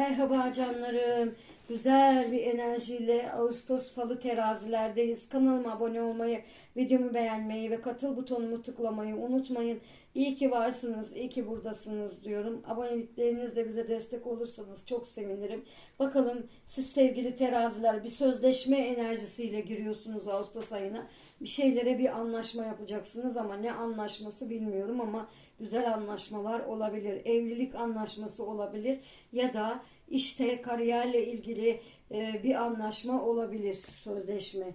Merhaba canlarım. Güzel bir enerjiyle Ağustos falı terazilerdeyiz. Kanalıma abone olmayı, videomu beğenmeyi ve katıl butonumu tıklamayı unutmayın. İyi ki varsınız, iyi ki buradasınız diyorum. Aboneliklerinizle bize destek olursanız çok sevinirim. Bakalım siz sevgili teraziler bir sözleşme enerjisiyle giriyorsunuz Ağustos ayına. Bir şeylere bir anlaşma yapacaksınız ama ne anlaşması bilmiyorum ama güzel anlaşmalar olabilir. Evlilik anlaşması olabilir ya da işte kariyerle ilgili e, bir anlaşma olabilir sözleşme.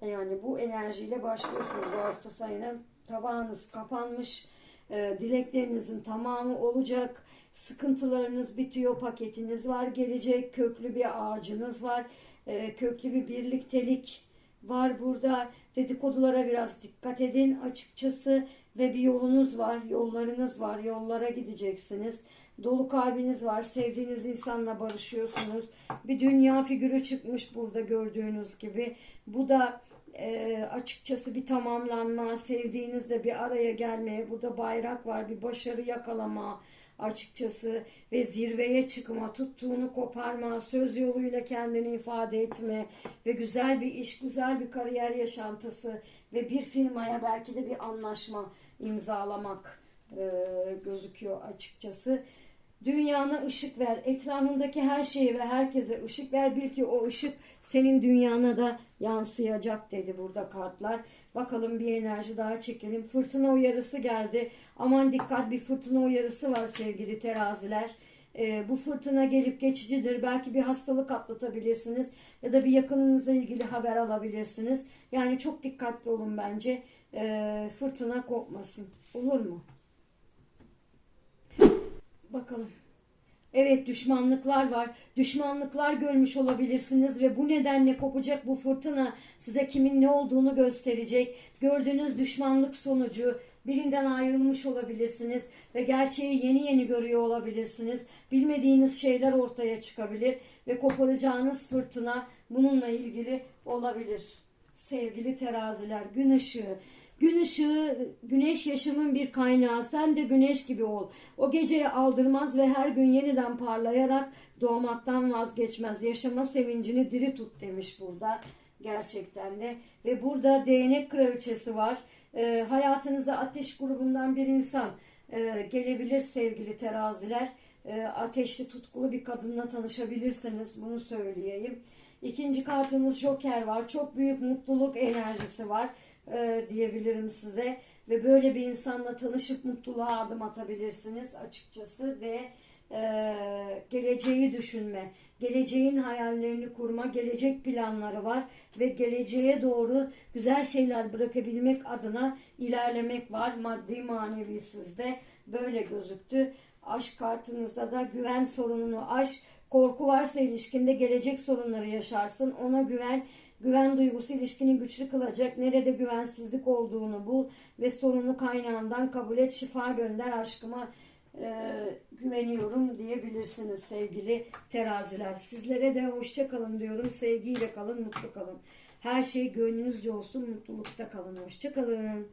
Yani bu enerjiyle başlıyorsunuz Ağustos ayına. Tabağınız kapanmış. E, dileklerinizin tamamı olacak. Sıkıntılarınız bitiyor. Paketiniz var gelecek. Köklü bir ağacınız var. E, köklü bir birliktelik var burada. Dedikodulara biraz dikkat edin açıkçası ve bir yolunuz var, yollarınız var, yollara gideceksiniz. Dolu kalbiniz var, sevdiğiniz insanla barışıyorsunuz. Bir dünya figürü çıkmış burada gördüğünüz gibi. Bu da e, açıkçası bir tamamlanma, sevdiğinizle bir araya gelmeye, burada bayrak var, bir başarı yakalama açıkçası ve zirveye çıkma, tuttuğunu koparma, söz yoluyla kendini ifade etme ve güzel bir iş, güzel bir kariyer yaşantısı ve bir firmaya belki de bir anlaşma imzalamak e, gözüküyor açıkçası. Dünyana ışık ver. Etrafındaki her şeye ve herkese ışık ver. Bil ki o ışık senin dünyana da yansıyacak dedi burada kartlar. Bakalım bir enerji daha çekelim. Fırtına uyarısı geldi. Aman dikkat bir fırtına uyarısı var sevgili teraziler. Ee, bu fırtına gelip geçicidir. Belki bir hastalık atlatabilirsiniz ya da bir yakınınızla ilgili haber alabilirsiniz. Yani çok dikkatli olun bence. Ee, fırtına kopmasın. Olur mu? Bakalım. Evet düşmanlıklar var. Düşmanlıklar görmüş olabilirsiniz ve bu nedenle kopacak bu fırtına size kimin ne olduğunu gösterecek. Gördüğünüz düşmanlık sonucu birinden ayrılmış olabilirsiniz ve gerçeği yeni yeni görüyor olabilirsiniz. Bilmediğiniz şeyler ortaya çıkabilir ve koparacağınız fırtına bununla ilgili olabilir. Sevgili teraziler gün ışığı Gün ışığı, güneş yaşamın bir kaynağı. Sen de güneş gibi ol. O geceye aldırmaz ve her gün yeniden parlayarak doğmaktan vazgeçmez. Yaşama sevincini diri tut demiş burada. Gerçekten de. Ve burada değnek kraliçesi var. E, hayatınıza ateş grubundan bir insan e, gelebilir sevgili teraziler. E, ateşli tutkulu bir kadınla tanışabilirsiniz. Bunu söyleyeyim. İkinci kartınız Joker var. Çok büyük mutluluk enerjisi var e, diyebilirim size. Ve böyle bir insanla tanışıp mutluluğa adım atabilirsiniz açıkçası ve e, geleceği düşünme, geleceğin hayallerini kurma, gelecek planları var ve geleceğe doğru güzel şeyler bırakabilmek adına ilerlemek var maddi manevi sizde böyle gözüktü. Aşk kartınızda da güven sorununu aş, korku varsa ilişkinde gelecek sorunları yaşarsın. Ona güven, güven duygusu ilişkini güçlü kılacak. Nerede güvensizlik olduğunu bul ve sorunu kaynağından kabul et. Şifa gönder aşkıma e, güveniyorum diyebilirsiniz sevgili teraziler. Sizlere de hoşça kalın diyorum. Sevgiyle kalın, mutlu kalın. Her şey gönlünüzce olsun, mutlulukta kalın. Hoşça kalın.